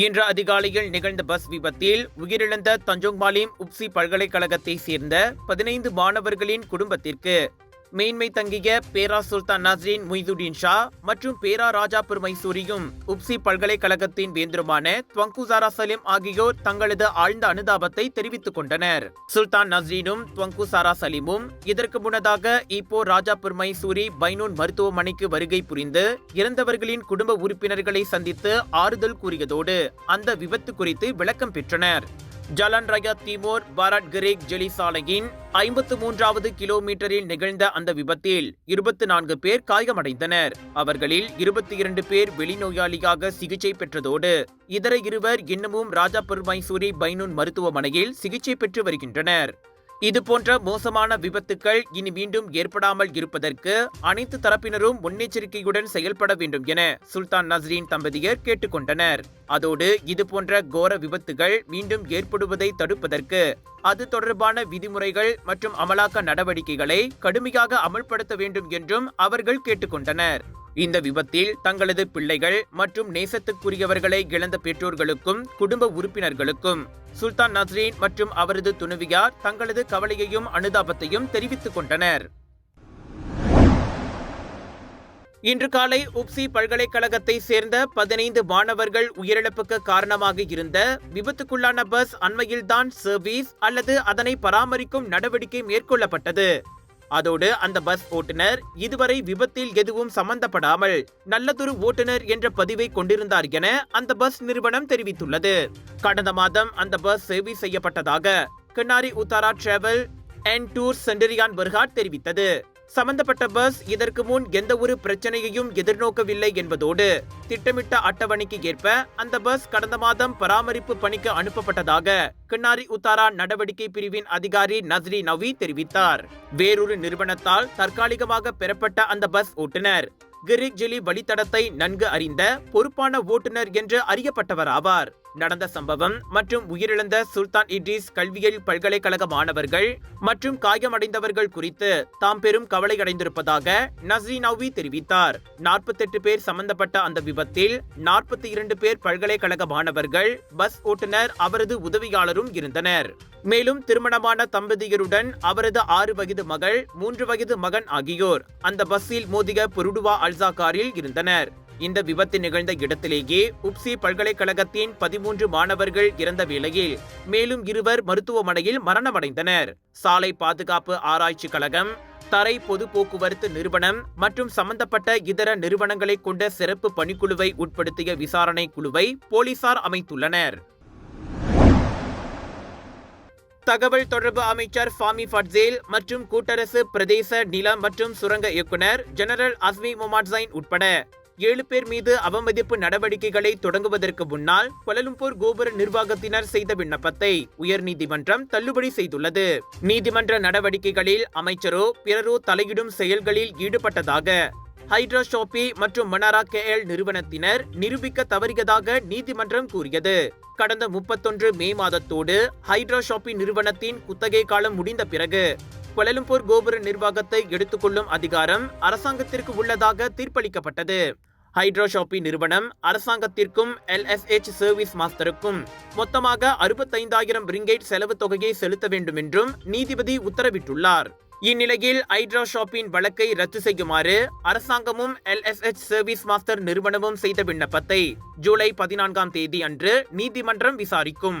இன்று அதிகாலையில் நிகழ்ந்த பஸ் விபத்தில் உயிரிழந்த தஞ்சோங் மாலிம் உப்சி பல்கலைக்கழகத்தை சேர்ந்த பதினைந்து மாணவர்களின் குடும்பத்திற்கு மேன்மை தங்கிய பேரா சுல்தான் நஸ்ரீன் மொய்துடீன் ஷா மற்றும் பேரா ராஜாபுர் மைசூரியும் உப்சி பல்கலைக்கழகத்தின் வேந்தருமான துவங்குசாரா சலீம் ஆகியோர் தங்களது ஆழ்ந்த அனுதாபத்தை தெரிவித்துக் கொண்டனர். சுல்தான் நஸ்ரீனும் துவங்குசாரா சலீமும் இதற்கு முன்னதாக இப்போ ராஜாபுர் மைசூரி பைனூன் மருத்துவமனைக்கு வருகை புரிந்து இறந்தவர்களின் குடும்ப உறுப்பினர்களை சந்தித்து ஆறுதல் கூறியதோடு அந்த விபத்து குறித்து விளக்கம் பெற்றனர். Jalan Raya Timor Barat Craig jelly சாலையின் ஐம்பத்து மூன்றாவது கிலோமீட்டரில் நிகழ்ந்த அந்த விபத்தில் இருபத்தி நான்கு பேர் காயமடைந்தனர். அவர்களில் இருபத்தி இரண்டு பேர் வெளிநோயாளியாக சிகிச்சை பெற்றதோடு இதர இருவர் இன்னமும் ராஜாபுர் மைசூரி பைனூன் மருத்துவமனையில் சிகிச்சை பெற்று வருகின்றனர். இது போன்ற மோசமான விபத்துக்கள் இனி மீண்டும் ஏற்படாமல் இருப்பதற்கு அனைத்து தரப்பினரும் முன்னெச்சரிக்கையுடன் செயல்பட வேண்டும் என சுல்தான் நஸ்ரீன் தம்பதியர் கேட்டுக்கொண்டனர். அதோடு இது போன்ற கோர விபத்துகள் மீண்டும் ஏற்படுவதை தடுப்பதற்கு அது தொடர்பான விதிமுறைகள் மற்றும் அமலாக்க நடவடிக்கைகளை கடுமையாக அமல்படுத்த வேண்டும் என்றும் அவர்கள் கேட்டுக்கொண்டனர். இந்த விபத்தில் தங்களது பிள்ளைகள் மற்றும் நேசத்துக்குரியவர்களை இழந்த பெற்றோர்களுக்கும் குடும்ப உறுப்பினர்களுக்கும் சுல்தான் நஸ்ரீன் மற்றும் அவரது துணைவியார் தங்களது கவலையையும் அனுதாபத்தையும் தெரிவித்துக் கொண்டனர். இன்று காலை உப்சி பல்கலைக்கழகத்தை சேர்ந்த பதினைந்து மாணவர்கள் உயிரிழப்புக்கு காரணமாக இருந்த விபத்துக்குள்ளான பஸ் அண்மையில்தான் சர்வீஸ் அல்லது அதனை பராமரிக்கும் நடவடிக்கை மேற்கொள்ளப்பட்டது. அதோடு அந்த பஸ் ஓட்டுநர் இதுவரை விபத்தில் எதுவும் சம்பந்தப்படாமல் நல்லதொரு ஓட்டுநர் என்ற பதிவை கொண்டிருந்தார் என அந்த பஸ் நிறுவனம் தெரிவித்துள்ளது. கடந்த மாதம் அந்த பஸ் சேவை செய்யப்பட்டதாக Kinnari Uttara travel and tour சென்டரியான் பர்ஹாட் தெரிவித்தது. சம்பந்தப்பட்ட பஸ் இதற்கு முன் எந்த ஒரு பிரச்சனையையும் எதிர்நோக்கவில்லை என்பதோடு திட்டமிட்ட அட்டவணைக்கு ஏற்ப அந்த பஸ் கடந்த மாதம் பராமரிப்பு பணிக்கு அனுப்பப்பட்டதாக கிண்ணாரி உத்தாரா நடவடிக்கை பிரிவின் அதிகாரி நஸ்ரி நவி தெரிவித்தார். வேறொரு நிறுவனத்தால் தற்காலிகமாக பெறப்பட்ட அந்த பஸ் ஓட்டுநர் கிரிக் ஜெலி வழித்தடத்தை நன்கு அறிந்த பொறுப்பான ஓட்டுநர் என்று அறியப்பட்டவர் ஆவார். நடந்த சம்பவம் மற்றும் உயிரிழந்த சுல்தான் இட்ரிஸ் கல்வியியல் பல்கலைக்கழக மாணவர்கள் மற்றும் காயமடைந்தவர்கள் குறித்து தாம் பெரும் கவலையடைந்திருப்பதாக நஸ்ரி நவ்வி தெரிவித்தார். நாற்பத்தெட்டு பேர் சம்பந்தப்பட்ட அந்த விபத்தில் நாற்பத்தி இரண்டு பேர் பல்கலைக்கழக மாணவர்கள் பஸ் ஓட்டுநர் அவரது உதவியாளரும் இருந்தனர். மேலும் திருமணமான தம்பதியருடன் அவரது ஆறு வயது மகள் மூன்று வயது மகன் ஆகியோர் அந்த பஸ்ஸில் மோதிய புருடுவா அல்சா காரில் இருந்தனர். இந்த விபத்து நிகழ்ந்த இடத்திலேயே உப்சி பல்கலைக்கழகத்தின் பதிமூன்று மாணவர்கள் இறந்த வேளையில் மேலும் இருவர் மருத்துவமனையில் மரணமடைந்தனர். சாலை பாதுகாப்பு ஆராய்ச்சி கழகம் தரை பொது போக்குவரத்து நிறுவனம் மற்றும் சம்பந்தப்பட்ட இதர நிறுவனங்களை கொண்ட சிறப்பு பணிக்குழுவை உட்படுத்திய விசாரணை குழுவை போலீசார் அமைத்துள்ளனர். தகவல் தொடர்பு அமைச்சர் ஃபாமி ஃபட்சேல் மற்றும் கூட்டரசு பிரதேச நிலம் மற்றும் சுரங்க இயக்குனர் ஜெனரல் அஸ்மி முமாட்சைன் உட்பட ஏழு பேர் மீது அவமதிப்பு நடவடிக்கைகளை தொடங்குவதற்கு முன்னால் கொலலும்பூர் கோபுர நிர்வாகத்தினர் செய்த விண்ணப்பத்தை உயர்நீதிமன்றம் தள்ளுபடி செய்துள்ளது. நீதிமன்ற நடவடிக்கைகளில் அமைச்சரோ பிறரோ தலையிடும் செயல்களில் ஈடுபட்டதாக ஹைட்ரா ஷாப்பி மற்றும் மனாரா கேஎல் நிறுவனத்தினர் நிரூபிக்க தவறியதாக நீதிமன்றம் கூறியது. கடந்த முப்பத்தொன்று மே மாதத்தோடு ஹைட்ரா ஷாப்பி நிறுவனத்தின் குத்தகை காலம் முடிந்த பிறகு கொலலும்பூர் கோபுர நிர்வாகத்தை எடுத்துக்கொள்ளும் அதிகாரம் அரசாங்கத்திற்கு உள்ளதாக தீர்ப்பளிக்கப்பட்டது. ஹைட்ரோ ஷாப்பி நிறுவனம் அரசாங்கத்திற்கும் எல்எஸ்ஹெச் சர்வீஸ் மாஸ்டருக்கும் மொத்தமாக அறுபத்தைந்தாயிரம் ரிங்கேட் செலவு தொகையை செலுத்த வேண்டும் என்றும் நீதிபதி உத்தரவிட்டுள்ளார். இந்நிலையில் ஹைட்ரோ ஷாப்பின் வழக்கை ரத்து செய்யுமாறு அரசாங்கமும் எல்எஸ்ஹெச் சர்வீஸ் மாஸ்டர் நிறுவனமும் செய்த விண்ணப்பத்தை ஜூலை பதினான்காம் தேதி அன்று நீதிமன்றம் விசாரிக்கும்.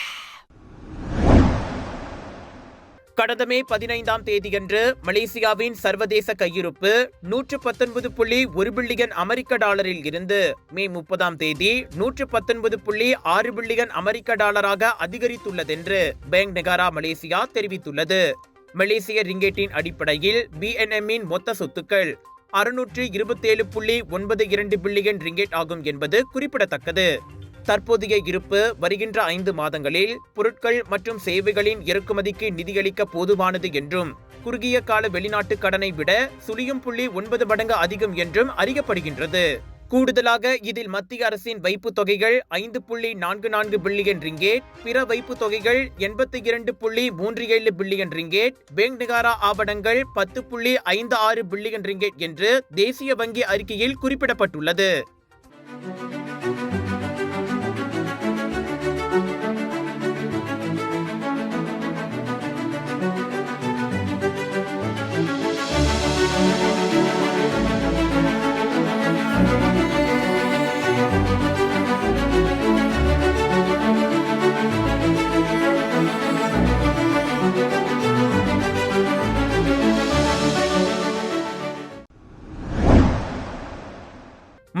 கடந்த மே பதினைந்தாம் தேதியன்று மலேசியாவின் சர்வதேச கையிருப்பு நூற்று பத்தொன்பது புள்ளி ஒரு பில்லியன் அமெரிக்க டாலரில் இருந்து மே முப்பதாம் தேதி நூற்று பத்தொன்பது புள்ளி ஆறு பில்லியன் அமெரிக்க டாலராக அதிகரித்துள்ளதென்று பேங்க் நெகாரா மலேசியா தெரிவித்துள்ளது. மலேசிய ரிங்கேட்டின் அடிப்படையில் பிஎன்எம்மின் மொத்த சொத்துக்கள் அறுநூற்று இருபத்தேழு புள்ளி ஒன்பது இரண்டு பில்லியன் ரிங்கேட் ஆகும் என்பது குறிப்பிடத்தக்கது. தற்போதைய இருப்பு வருகின்ற ஐந்து மாதங்களில் பொருட்கள் மற்றும் சேவைகளின் இறக்குமதிக்கு நிதியளிக்க போதுமானது என்றும் குறுகிய கால வெளிநாட்டு கடனை விட சுழியும் புள்ளி ஒன்பது மடங்கு அதிகம் என்றும் அறியப்படுகின்றது. கூடுதலாக இதில் மத்திய அரசின் வைப்பு தொகைகள் ஐந்து புள்ளி நான்கு நான்கு பில்லியன் ரிங்கேட் பிற வைப்பு தொகைகள் எண்பத்தி இரண்டு புள்ளி மூன்று ஏழு பில்லியன் ரிங்கேட் பேங்க் நிகாரா ஆவணங்கள் பத்து புள்ளி ஐந்து ஆறு பில்லியன் ரிங்கேட் என்று தேசிய வங்கி அறிக்கையில் குறிப்பிடப்பட்டுள்ளது.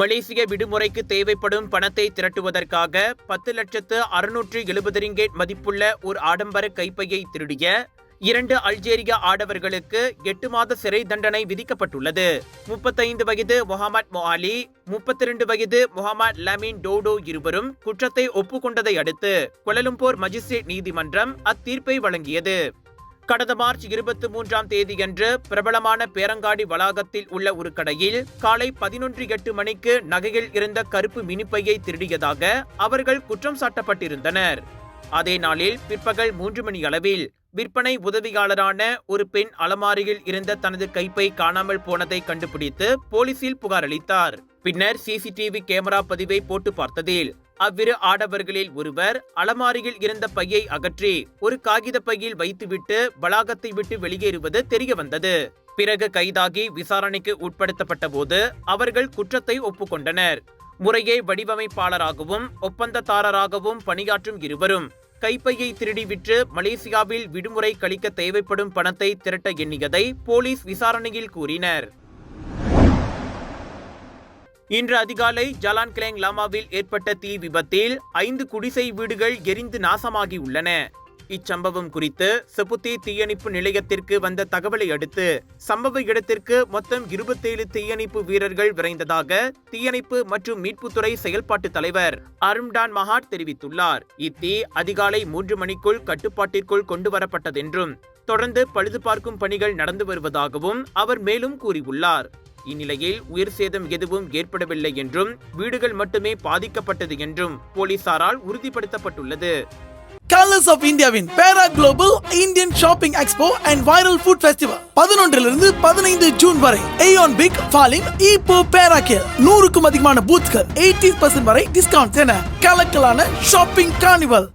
மலேசிய விடுமுறைக்கு தேவைப்படும் பணத்தை திரட்டுவதற்காக பத்து லட்சத்து அறுநூற்று எழுபது ரிங்கேட் மதிப்புள்ள ஒரு ஆடம்பர கைப்பையை திருடிய இரண்டு அல்ஜேரியா ஆடவர்களுக்கு எட்டு மாத சிறை தண்டனை விதிக்கப்பட்டுள்ளது. முப்பத்தைந்து வயது முகமது மொஹாலி முப்பத்தி ரெண்டு வயது முகமது லமீன் டோடோ இருவரும் குற்றத்தை ஒப்புக்கொண்டதை அடுத்து கொலலும்போர் மஜிஸ்ட்ரேட் நீதிமன்றம் அத்தீர்ப்பை வழங்கியது. கடந்த மார்ச் இருபத்தி மூன்றாம் தேதியன்று பிரபலமான பேரங்காடி வளாகத்தில் உள்ள ஒரு கடையில் காலை பதினொன்று எட்டு மணிக்கு நகையில் இருந்த கருப்பு மினிப்பையை திருடியதாக அவர்கள் குற்றம் சாட்டப்பட்டிருந்தனர். அதே நாளில் பிற்பகல் மூன்று மணி அளவில் விற்பனை உதவியாளரான ஒரு பெண் அலமாரியில் இருந்த தனது கைப்பை காணாமல் போனதை கண்டுபிடித்து போலீசில் புகார் அளித்தார். பின்னர் சிசிடிவி கேமரா பதிவை போட்டு பார்த்ததில் அவ்விரு ஆடவர்களில் ஒருவர் அலமாரியில் இருந்த பையை அகற்றி ஒரு காகித பையில் வைத்துவிட்டு வளாகத்தை விட்டு வெளியேறுவது தெரிய வந்தது பிறகு கைதாகி விசாரணைக்கு உட்படுத்தப்பட்ட போது அவர்கள் குற்றத்தை ஒப்புக்கொண்டனர். முறையே வடிவமைப்பாளராகவும் ஒப்பந்ததாரராகவும் பணியாற்றும் இருவரும் கைப்பையை திருடி விற்று மலேசியாவில் விடுமுறை கழிக்க தேவைப்படும் பணத்தை திரட்ட எண்ணியதை போலீஸ் விசாரணையில் கூறினர். இன்று அதிகாலை ஜலான் கிளேங் லாமாவில் ஏற்பட்ட தீ விபத்தில் ஐந்து குடிசை வீடுகள் எரிந்து நாசமாகி உள்ளன. இச்சம்பவம் குறித்து செபுத்தி தீயணைப்பு நிலையத்திற்கு வந்த தகவலை அடுத்து சம்பவ இடத்திற்கு மொத்தம் இருபத்தேழு தீயணைப்பு வீரர்கள் விரைந்ததாக தீயணைப்பு மற்றும் மீட்புத்துறை செயல்பாட்டு தலைவர் அரும்டான் மகாட் தெரிவித்துள்ளார். இத்தீ அதிகாலை மூன்று மணிக்குள் கட்டுப்பாட்டிற்குள் கொண்டு வரப்பட்டதென்றும் தொடர்ந்து பழுது பார்க்கும் பணிகள் நடந்து வருவதாகவும் அவர் மேலும் கூறியுள்ளார். இந்நிலையில் உயிர் சேதம் எதுவும் ஏற்படவில்லை என்றும் வீடுகள் மட்டுமே பாதிக்கப்பட்டது என்றும் போலீசாரால் உறுதிப்படுத்தப்பட்டுள்ளது. கலர்ஸ் ஆஃப் இந்தியாவின் பேரா global Indian shopping expo and viral food festival பதினொன்றிலிருந்து பதினைந்து ஜூன் வரை ஏயோன் பிக் ஃபாலின் இப்போ பேரா கேர் நூறுக்கும் அதிகமான பூத்கள் எயிட்டி பர்சன்ட் வரை டிஸ்கவுண்ட் என கலக்கலான ஷாப்பிங் கார்னிவல்